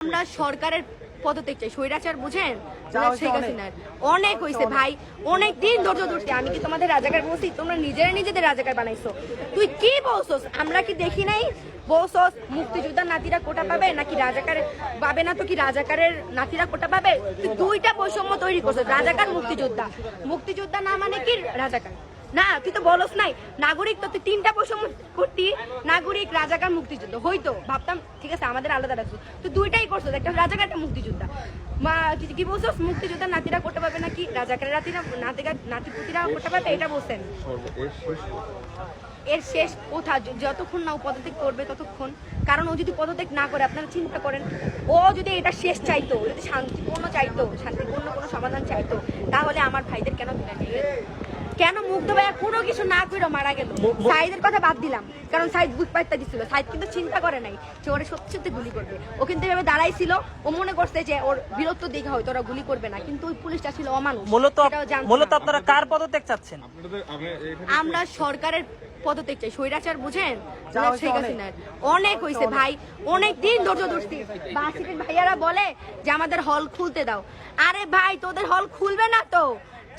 আমরা সরকারের পদত্যাগ চাই। স্বৈরাচার বুঝেন? শেখ অনেক। হাসিনার। অনেক। হয়েছে ভাই অনেক দিন ধৈর্য ধরছি। আমি কি তোমাদের রাজাকার বলছি? তোমরা নিজেরা নিজেদের রাজাকার বানাইছো। তুই কি বলছস? আমরা কি দেখি নাই? বলছস মুক্তিযোদ্ধার নাতিরা কোটা পাবে নাকি রাজাকার পাবে না? তো কি রাজাকারের নাতিরা কোটা পাবে? তুই দুইটা বৈষম্য তৈরি করছিস রাজাকার মুক্তিযোদ্ধা। মুক্তিযোদ্ধা না মানে কি রাজাকার? না তুই তো বলস নাই। নাগরিক তো তুই তিনটা বৈষম্য করতি নাগরিক রাজাকার মুক্তিযুদ্ধ। হইতো ভাবতাম ঠিক আছে আমাদের আলাদা রাখছো তুই দুইটাই করছ একটা রাজাকার একটা মুক্তিযোদ্ধা। মা কি- কি বলছো মুক্তিযোদ্ধা নাতিরা করতে পারবে নাকি? রাজাকারের নাতিরা নাতিরা নাতিপুতিরা করতে পারবে? এটা বলছেন। এর শেষ কোথা যতক্ষণ না ও পদত্যাগ করবে ততক্ষণ। কারণ ও যদি পদত্যাগ না করে আপনারা চিন্তা করেন ও যদি এটা শেষ চাইতো যদি শান্তিপূর্ণ চাইতো শান্তিপূর্ণ কোনো সমাধান চাইতো তাহলে আমার ভাইদের কেন দিলেন কেন মুগ্ধ ভাইয়া কোনো কিছু না করে মারা গেল। সাইদের কথা বাদ দিলাম কারণ সাইদ বুক পাইতে দিছিল। সাইদ কিন্তু চিন্তা করে নাই যে ওরা সত্যি সত্যি গুলি করবে। ও কিন্তু এভাবে দাঁড়াইছিল ও মনে করছে যে ওর বীরত্ব দিকে হয়তো ওরা গুলি করবে না কিন্তু ওই পুলিশটা ছিল অমানুষ। মূলত মূলত আপনারা কার পদত্যাগ চাচ্ছেন? আমরা সরকারের পদত্যাগ চাই। স্বৈরাচার বুঝেন? শেখ অনেক। হাসিনার। অনেক। হয়েছে ভাই। অনেক দিন ধৈর্য ধরছি। ভাইয়ারা বলে যে আমাদের হল খুলতে দাও। আরে ভাই তোদের হল খুলবে না তো?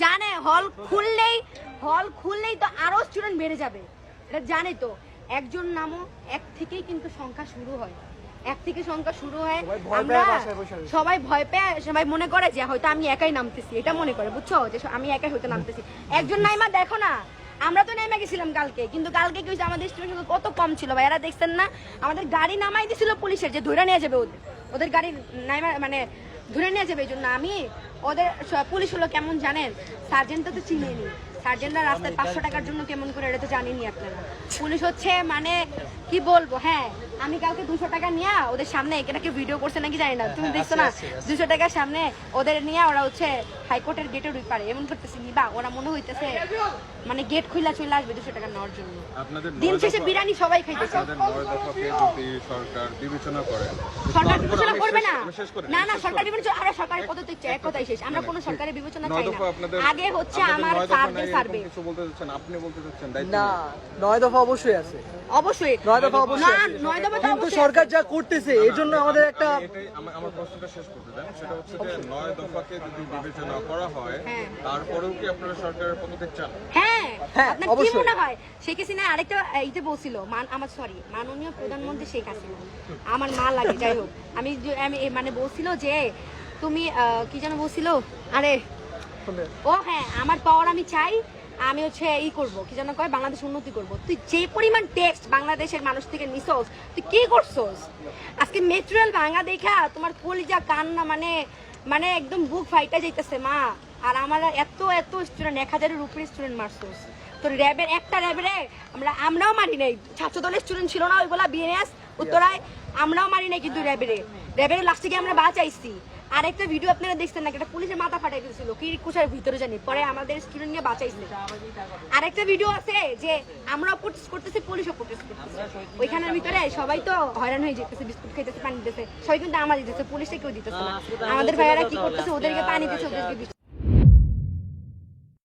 জানে হল খুললেই হল খুললেই তো আরও স্টুডেন্ট বেড়ে যাবে। এটা জানে তো। একজন নামও এক থেকেই কিন্তু সংখ্যা শুরু হয়। এক থেকে সংখ্যা শুরু হয়। আমরা। সবাই ভয় পেয়ে সবাই মনে করে যে হয়তো আমি একাই নামতেছি। এটা মনে করে বুঝছ? যে আমি একাই হয়তো নামতেছি। একজন নাইমা দেখো না আমরা তো নেমে গেছিলাম কালকে কিন্তু কালকে কি আমাদের স্টুডেন্ট কত কম ছিল? ভাই এরা দেখছেন না? আমাদের গাড়ি নামাই দিছিল পুলিশের যে ধরে নিয়ে যাবে ওদের। ওদের গাড়ি নাইমা মানে ধরে নিয়ে যাবে এই জন্য আমি ওদের পুলিশ হলো কেমন জানেন? সার্জেন্টটা তো চিনিয়ে নি। সার্জেন্টরা রাস্তায় পাঁচশো টাকার জন্য কেমন করে এটা তো জানেনি আপনারা। পুলিশ হচ্ছে মানে কি বলব হ্যাঁ আমি কালকে দুশো টাকা নিয়ে ওদের সামনে একে নাকি ভিডিও করছে নাকি জানি না তুমি দেখছ না? দুশো টাকার সামনে ওদের নিয়ে ওরা হচ্ছে হাইকোর্টের গেটের ওই পারে এমন করতেছে নিবা ওরা মনে হইতেছে মানে গেট খুইলা চলে আসবে দুশো টাকা নেওয়ার জন্য। দিন শেষে বিরিয়ানি সবাই খাইতেছে। সরকার বিবেচনা করে সরকার বিবেচনা করবে না না সরকার বিবেচনা আরে সরকারের পদত্যাগ চাই এক কথাই শেষ। আমরা কোনো সরকারের বিবেচনা চাই না। আগে হচ্ছে আমার সার্ভে সার্ভে। কিছু বলতে চাচ্ছেন? আপনি বলতে চাচ্ছেন না নয়। দফা অবশ্যই আছে। অবশ্যই। নয় দফা অবশ্যই নয় দফা কিন্তু সরকার যা করতেছে এই জন্য আমাদের একটা আমার আমার প্রশ্নটা শেষ করতে দেন সেটা হচ্ছে যে নয় দফাকে যদি বিবেচনা করা হয় হ্যাঁ। তারপরেও কি আপনারা সরকারের পদত্যাগ চান? হ্যাঁ। হ্যাঁ, আপনার কি মনে হয়? শেখ হাসিনা আরেকটা এইতে বলছিল মান আমার সরি মাননীয় প্রধানমন্ত্রী শেখ হাসিনা। আমার মা লাগে যাই হোক। আমি মানে বলছিল যে তুমি কি যেন বলছিল? আরে ও হ্যাঁ আমার পাওয়ার আমি চাই আমি হচ্ছে ই করব কি যেন কয় বাংলাদেশ উন্নতি করব। তুই যে পরিমাণ টেক্সট বাংলাদেশের মানুষ থেকে নিছস তুই কি করছস? আজকে মেটেরিয়াল ভাঙা দেখা তোমার কলিজা কান্না মানে মানে একদম বুক ফাইটা যাইতেছে মা। আর আমার এত এত স্টুডেন্ট এক হাজারের উপরে স্টুডেন্ট মারছস। তোর র্যাবের একটা র্যাবের আমরা আমরাও মারি নাই। ছাত্র দলের স্টুডেন্ট ছিল না ওইগুলা বিএনএস উত্তরায় আমরাও মারি নাই কিন্তু র্যাবের। র্যাবের লাস্টে গিয়ে আমরা বাঁচাইছি। আরেকটা ভিডিও আপনারা দেখছেন না একটা পুলিশের মাথা ফাটাই দিয়েছিল কি কুচার ভিতরে জানি? পরে আমাদের স্টুডেন্ট নিয়ে বাঁচাইছে। আরেকটা ভিডিও আছে যে আমরা প্রোটেস্ট করতেছি পুলিশও প্রোটেস্ট করতেছে। ওইখানের ভিতরে সবাই তো হয়রান হয়ে যেতেছে বিস্কুট খাইতেছে পানি দিতেছে। সবাই কিন্তু আমার দিতেছে পুলিশে কেউ দিতেছে না। আমাদের ভাইয়ারা কি করতেছে ওদেরকে পানি দিতেছে ওদেরকে